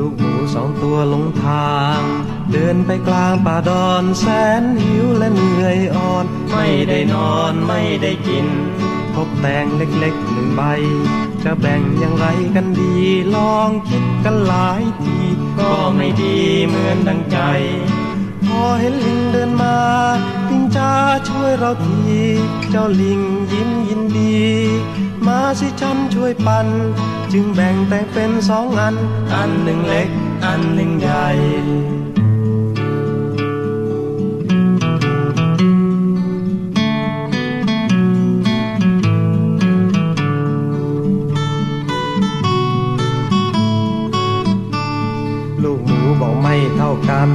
ลูกหมูสองตัวลงทาง เดินไปกลางป่าดอนแสนหิวและเหนื่อยอ่อน ไม่ได้นอนไม่ได้กิน พบแตงเล็กๆหนึ่งใบ จะแบ่งอย่างไรกันดี ลองคิดกันหลายที ก็ไม่ดีเหมือนดังใจ พอเห็นลิงเดินมาลิงจ้าช่วยเราที เจ้าลิงยิ้มยินดี สิฉันช่วยปัน จึงแบ่งแตงเป็นสองอัน อันหนึ่งเล็ก อันหนึ่งใหญ่ลูกหมูบอกไม่เท่ากัน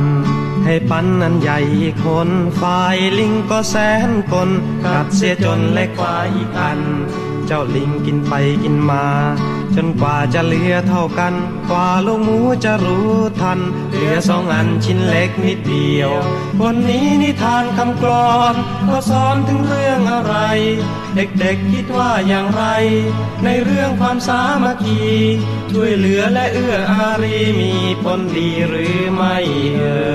ให้ปันนั้นใหญ่อีกคนฝ่ายลิงก็แสนคนกัดเสียจนเล็กกว่าอีกอัน เจ้าลิงกินไปกินมา จนกว่าจะเหลือเท่ากัน กว่าลูกหมูจะรู้ทัน เหลือสองอันชิ้นเล็กนิดเดียว วันนี้นิทานคำกลอนก็สอนถึงเรื่องอะไร เด็กๆคิดว่าอย่างไร ในเรื่องความสามัคคีช่วยเหลือและเอื้ออารีมีผลดีหรือไม่เอ่ย